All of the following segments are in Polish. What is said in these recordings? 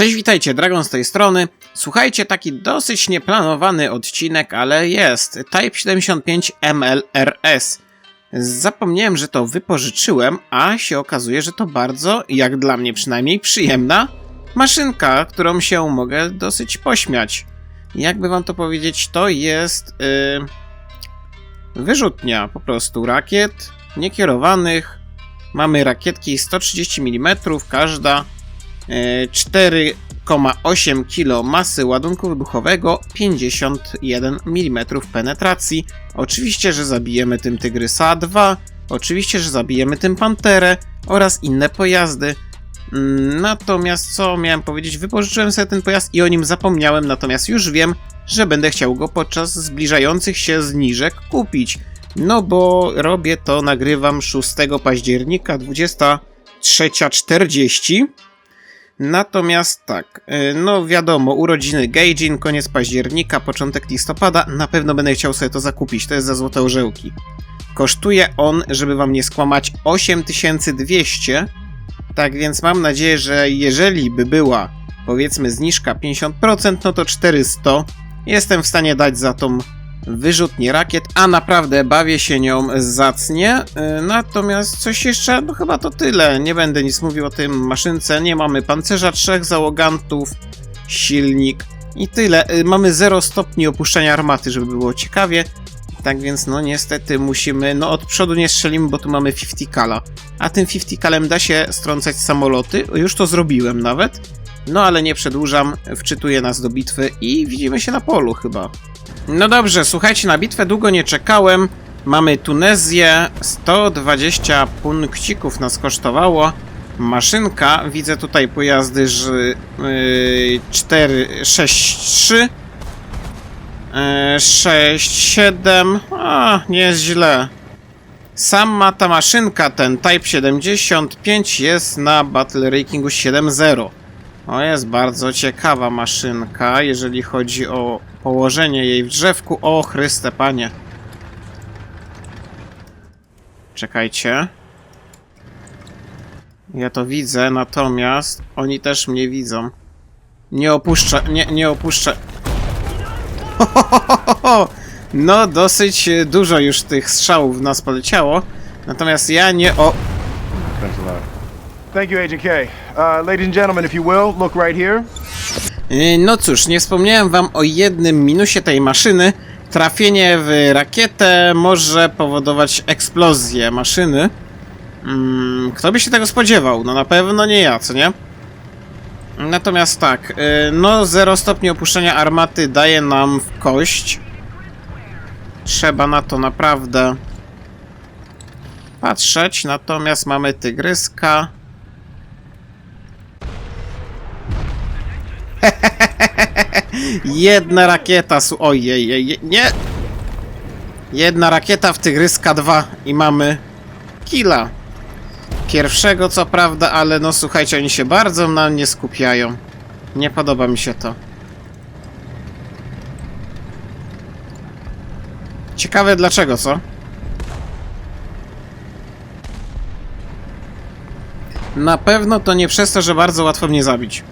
Cześć, witajcie, Dragon z tej strony. Słuchajcie, taki dosyć nieplanowany odcinek, ale jest. Type 75 MLRS. Zapomniałem, że to wypożyczyłem, a się okazuje, że to bardzo, jak dla mnie przynajmniej, przyjemna maszynka, którą się mogę dosyć pośmiać. Jakby wam to powiedzieć, to jest yy, wyrzutnia po prostu rakiet niekierowanych. Mamy rakietki 130 mm, każda 4,8 kg masy ładunku wybuchowego, 51 mm penetracji. Oczywiście, że zabijemy tym Tygrysa 2, oczywiście, że zabijemy tym Panterę oraz inne pojazdy. Natomiast co miałem powiedzieć? Wypożyczyłem sobie ten pojazd i o nim zapomniałem, natomiast już wiem, że będę chciał go podczas zbliżających się zniżek kupić. No bo robię to, nagrywam 6 października 23.40. Natomiast tak, y, no wiadomo, urodziny Gaijin, koniec października, początek listopada, na pewno będę chciał sobie to zakupić, to jest za złote orzełki. Kosztuje on, żeby wam nie skłamać, 8200, tak więc mam nadzieję, że jeżeli by była, powiedzmy, zniżka 50%, no to 400 jestem w stanie dać za tą wyrzutnię rakiet, a naprawdę bawię się nią zacnie. Yy, Natomiast coś jeszcze, no chyba to tyle. Nie będę nic mówił o tym maszynce. Nie mamy pancerza, trzech załogantów, silnik i tyle. Yy, Mamy 0 stopni opuszczenia armaty, żeby było ciekawie. Tak więc, no niestety musimy, no od przodu nie strzelimy, bo tu mamy 50 kala. A tym 50 kalem da się strącać samoloty. Już to zrobiłem nawet. No ale nie przedłużam, wczytuję nas do bitwy i widzimy się na polu chyba. No dobrze, słuchajcie, na bitwę długo nie czekałem. Mamy Tunezję, 120 punkcików nas kosztowało. Maszynka, widzę tutaj pojazdy że, yy, 4, 6, 3, yy, 6, 7, a nie jest źle. Sama ta maszynka, ten Type 75 jest na Battle Rankingu 7.0. O, jest bardzo ciekawa maszynka, jeżeli chodzi o położenie jej w drzewku. O, Chryste, panie. Czekajcie. Ja to widzę, natomiast oni też mnie widzą. Nie opuszczę, nie, nie opuszczę. No, dosyć dużo już tych strzałów w nas poleciało. Natomiast ja nie o... Thank you, Agent K. Uh, ladies and gentlemen, if you will, look right here. Yy, No cóż, nie wspomniałem wam o jednym minusie tej maszyny. Trafienie w rakietę może powodować eksplozję maszyny. Mm, kto by się tego spodziewał? No na pewno nie ja, co nie? Natomiast tak, yy, no 0 stopni opuszczenia armaty daje nam w kość. Trzeba na to naprawdę patrzeć. Natomiast mamy tygryska. Jedna rakieta, su... Ojej, jej, nie! Jedna rakieta w Tygryska 2 i mamy killa. Pierwszego co prawda, ale no słuchajcie, oni się bardzo na mnie skupiają. Nie podoba mi się to. Ciekawe dlaczego, co? Na pewno to nie przez to, że bardzo łatwo mnie zabić.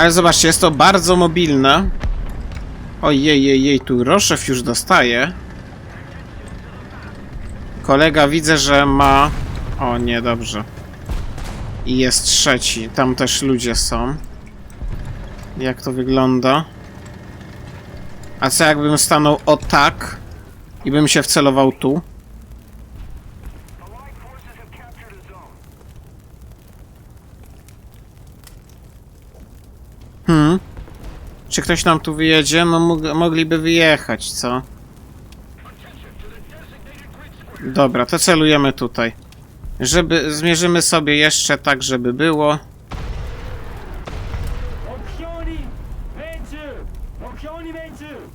Ale zobaczcie, jest to bardzo mobilne. Ojej, jej, jej, tu Roszew już dostaje. Kolega widzę, że ma... O, nie, dobrze. I jest trzeci. Tam też ludzie są. Jak to wygląda? A co jakbym stanął o tak i bym się wcelował tu? Hmm. Czy ktoś nam tu wyjedzie? No mogliby wyjechać, co? Dobra, to celujemy tutaj. Żeby zmierzymy sobie jeszcze tak, żeby było.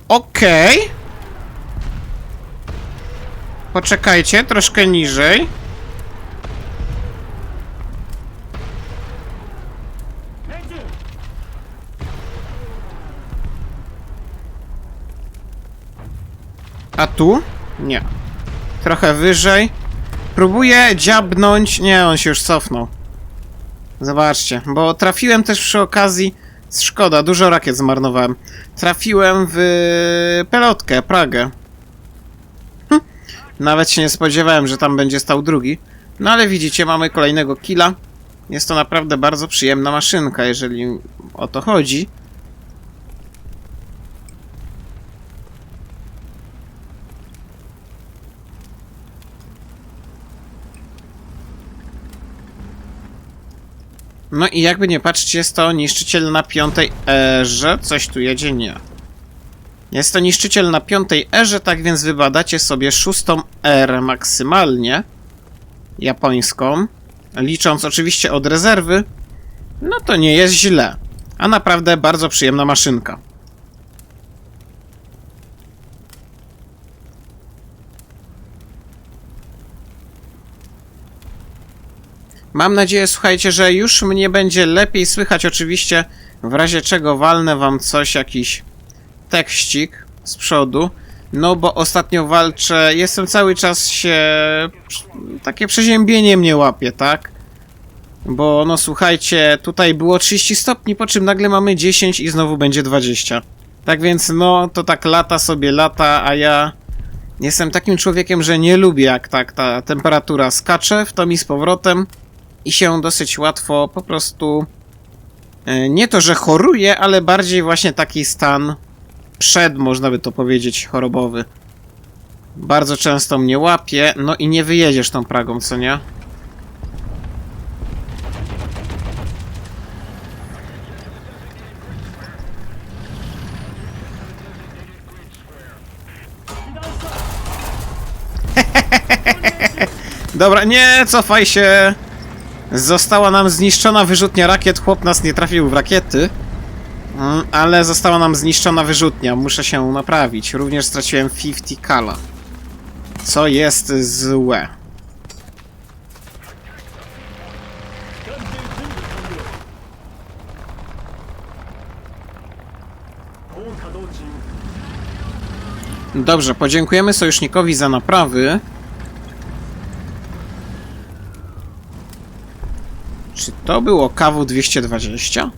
Okej. Okay. Poczekajcie, troszkę niżej. A tu? Nie. Trochę wyżej. Próbuję dziabnąć. Nie, on się już cofnął. Zobaczcie, bo trafiłem też przy okazji. Szkoda, dużo rakiet zmarnowałem. Trafiłem w pelotkę, Pragę. Hm. Nawet się nie spodziewałem, że tam będzie stał drugi. No ale widzicie, mamy kolejnego killa. Jest to naprawdę bardzo przyjemna maszynka, jeżeli o to chodzi. No i jakby nie patrzeć, jest to niszczyciel na piątej erze. Coś tu jedzie? Nie. Jest to niszczyciel na piątej erze, tak więc wybadacie sobie szóstą erę maksymalnie. Japońską. Licząc oczywiście od rezerwy. No to nie jest źle. A naprawdę bardzo przyjemna maszynka. Mam nadzieję, słuchajcie, że już mnie będzie lepiej słychać. Oczywiście, w razie czego walnę wam coś, jakiś tekścik z przodu. No bo ostatnio walczę, jestem cały czas się... Takie przeziębienie mnie łapie, tak? Bo no słuchajcie, tutaj było 30 stopni, po czym nagle mamy 10 i znowu będzie 20. Tak więc no, to tak lata sobie lata, a ja jestem takim człowiekiem, że nie lubię jak tak ta temperatura skacze w to mi z powrotem i się dosyć łatwo po prostu e, nie to, że choruje, ale bardziej właśnie taki stan przed, można by to powiedzieć, chorobowy. Bardzo często mnie łapie, no i nie wyjedziesz tą Pragą, co nie? Dobra, nie, cofaj się! Została nam zniszczona wyrzutnia rakiet, chłop nas nie trafił w rakiety. Mm, ale została nam zniszczona wyrzutnia, muszę się naprawić. Również straciłem 50 kala. Co jest złe. Dobrze, podziękujemy sojusznikowi za naprawy. To było KW-220?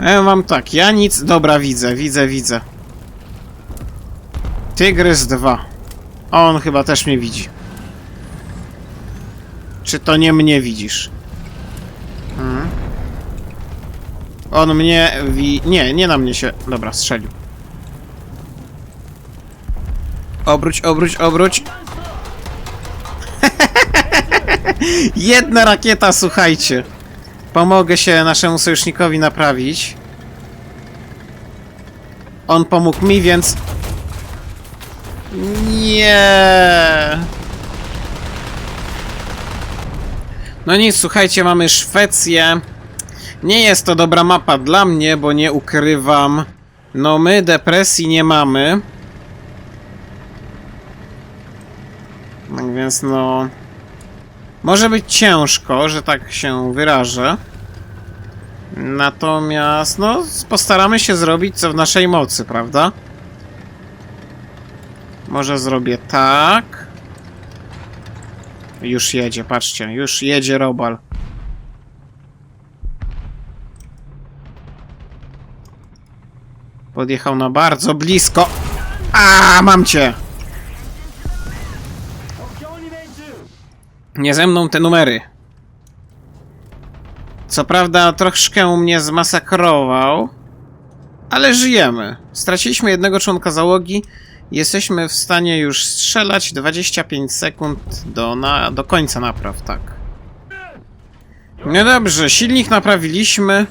Ja mam tak, ja nic... Dobra, widzę, widzę, widzę. Tygrys 2. On chyba też mnie widzi. Czy to nie mnie widzisz? Mhm. On mnie wi... Nie, nie na mnie się... Dobra, strzelił. Obróć, obróć, obróć. Jedna rakieta, słuchajcie. Pomogę się naszemu sojusznikowi naprawić. On pomógł mi, więc... Nie. No nic, słuchajcie, mamy Szwecję. Nie jest to dobra mapa dla mnie, bo nie ukrywam. No my depresji nie mamy. Tak więc no... Może być ciężko, że tak się wyrażę. Natomiast, no, postaramy się zrobić co w naszej mocy, prawda? Może zrobię tak. Już jedzie, patrzcie, już jedzie Robal. Podjechał na bardzo blisko. A, mam cię! Nie ze mną te numery. Co prawda troszkę mnie zmasakrował, ale żyjemy. Straciliśmy jednego członka załogi. Jesteśmy w stanie już strzelać 25 sekund do, na, do końca napraw, tak. No dobrze, silnik naprawiliśmy.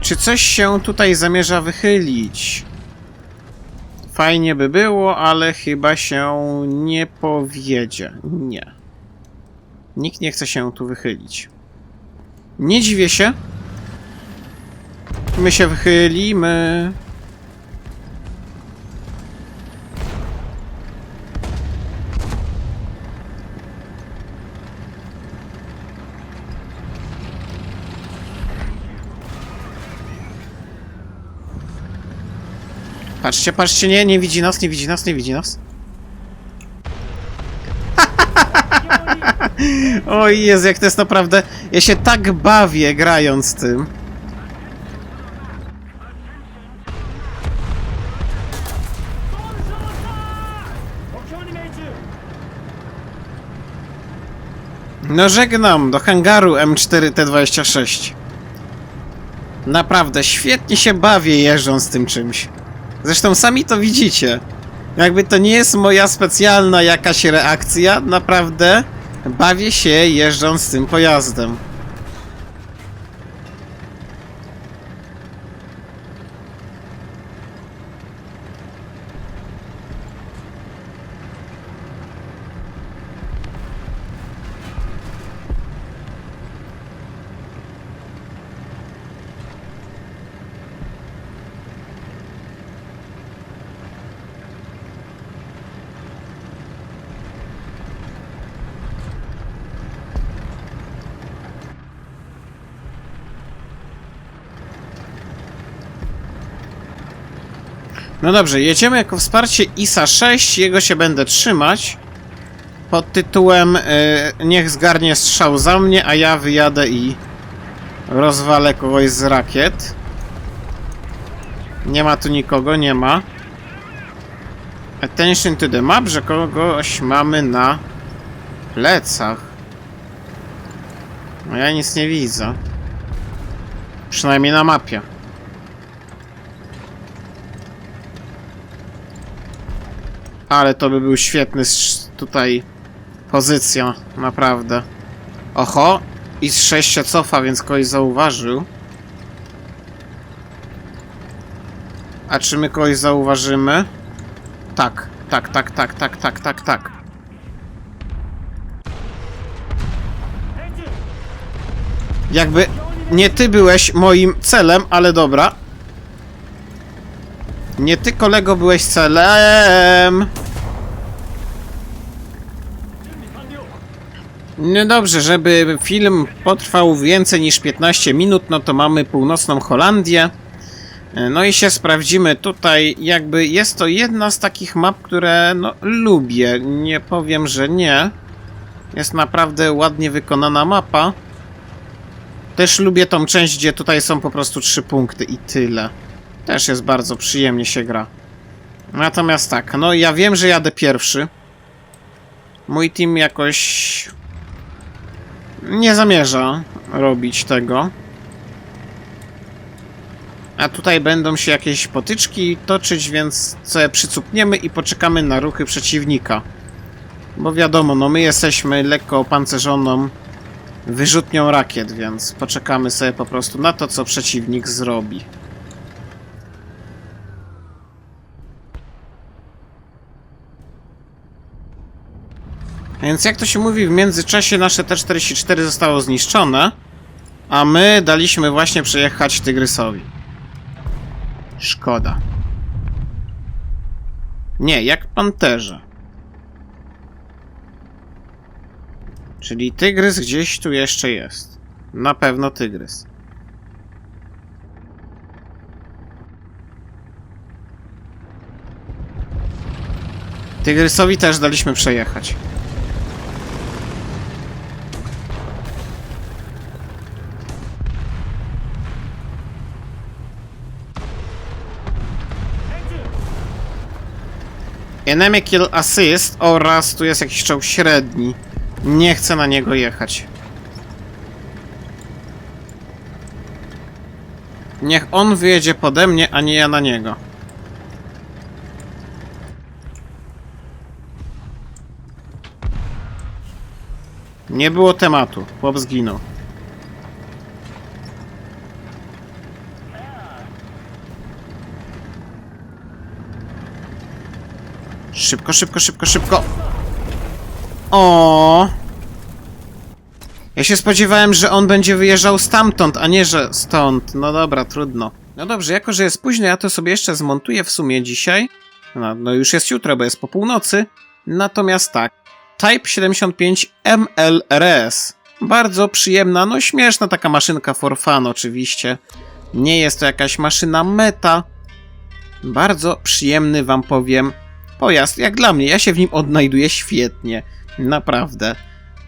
Czy coś się tutaj zamierza wychylić? Fajnie by było, ale chyba się nie powiedzie. Nie. Nikt nie chce się tu wychylić. Nie dziwię się. My się wychylimy. Patrzcie, patrzcie, nie, nie widzi nas, nie widzi nas, nie widzi nas. Oj Jezu, jak to jest naprawdę... Ja się tak bawię grając tym. No żegnam do hangaru M4T26. Naprawdę, świetnie się bawię jeżdżąc tym czymś. Zresztą sami to widzicie. Jakby to nie jest moja specjalna jakaś reakcja, naprawdę bawię się jeżdżąc tym pojazdem. No dobrze, jedziemy jako wsparcie ISA 6, jego się będę trzymać. Pod tytułem y, Niech zgarnie strzał za mnie, a ja wyjadę i rozwalę kogoś z rakiet. Nie ma tu nikogo, nie ma. Attention to the map, że kogoś mamy na plecach. No ja nic nie widzę. Przynajmniej na mapie. Ale to by był świetny tutaj pozycja, naprawdę. Oho, i z 6 się cofa, więc kogoś zauważył. A czy my kogoś zauważymy? Tak, tak, tak, tak, tak, tak, tak, tak. Jakby nie ty byłeś moim celem, ale dobra. Nie ty, kolego, byłeś celem. No dobrze, żeby film potrwał więcej niż 15 minut, no to mamy północną Holandię. No i się sprawdzimy tutaj, jakby jest to jedna z takich map, które no lubię, nie powiem, że nie. Jest naprawdę ładnie wykonana mapa. Też lubię tą część, gdzie tutaj są po prostu trzy punkty i tyle. Też jest bardzo przyjemnie się gra. Natomiast tak, no ja wiem, że jadę pierwszy. Mój team jakoś nie zamierza robić tego. A tutaj będą się jakieś potyczki toczyć, więc sobie przycupniemy i poczekamy na ruchy przeciwnika. Bo wiadomo, no my jesteśmy lekko opancerzoną wyrzutnią rakiet, więc poczekamy sobie po prostu na to, co przeciwnik zrobi. Więc jak to się mówi, w międzyczasie nasze T-44 zostało zniszczone, a my daliśmy właśnie przejechać Tygrysowi. Szkoda. Nie, jak Panterze. Czyli Tygrys gdzieś tu jeszcze jest. Na pewno Tygrys. Tygrysowi też daliśmy przejechać. Enemy kill assist oraz tu jest jakiś czołg średni. Nie chcę na niego jechać. Niech on wyjedzie pode mnie, a nie ja na niego. Nie było tematu. Chłop zginął. Szybko, szybko, szybko, szybko. O. Ja się spodziewałem, że on będzie wyjeżdżał stamtąd, a nie, że stąd. No dobra, trudno. No dobrze, jako że jest późno, ja to sobie jeszcze zmontuję w sumie dzisiaj. No, no już jest jutro, bo jest po północy. Natomiast tak. Type 75 MLRS. Bardzo przyjemna, no śmieszna taka maszynka for fun oczywiście. Nie jest to jakaś maszyna meta. Bardzo przyjemny, wam powiem, pojazd. Jak dla mnie, ja się w nim odnajduję świetnie. Naprawdę.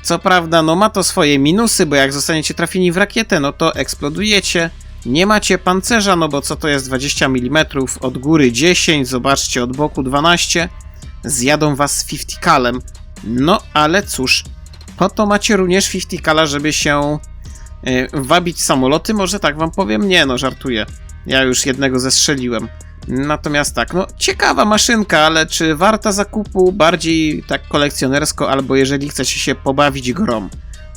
Co prawda, no ma to swoje minusy, bo jak zostaniecie trafieni w rakietę, no to eksplodujecie. Nie macie pancerza, no bo co to jest 20 mm, od góry 10, zobaczcie, od boku 12. Zjadą was z 50 kalem. No ale cóż, po to macie również 50 kala, żeby się e, wabić samoloty, może tak wam powiem? Nie, no żartuję. Ja już jednego zestrzeliłem. Natomiast tak, no ciekawa maszynka, ale czy warta zakupu bardziej tak kolekcjonersko, albo jeżeli chcecie się pobawić grom?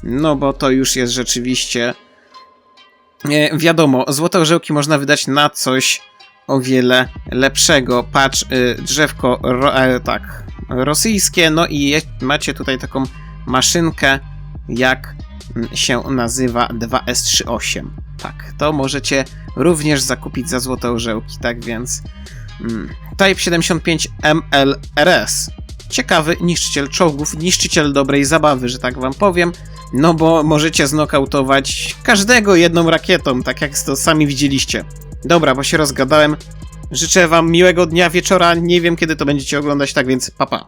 No bo to już jest rzeczywiście... E, wiadomo, złote orzełki można wydać na coś o wiele lepszego. Patrz, y, drzewko, ro, e, tak, rosyjskie, no i je, macie tutaj taką maszynkę, jak się nazywa 2S38. Tak, to możecie również zakupić za złote orzełki, tak więc mm, Type 75 MLRS. Ciekawy niszczyciel czołgów, niszczyciel dobrej zabawy, że tak wam powiem. No bo możecie znokautować każdego jedną rakietą, tak jak to sami widzieliście. Dobra, bo się rozgadałem. Życzę wam miłego dnia, wieczora. Nie wiem kiedy to będziecie oglądać, tak więc papa. Pa.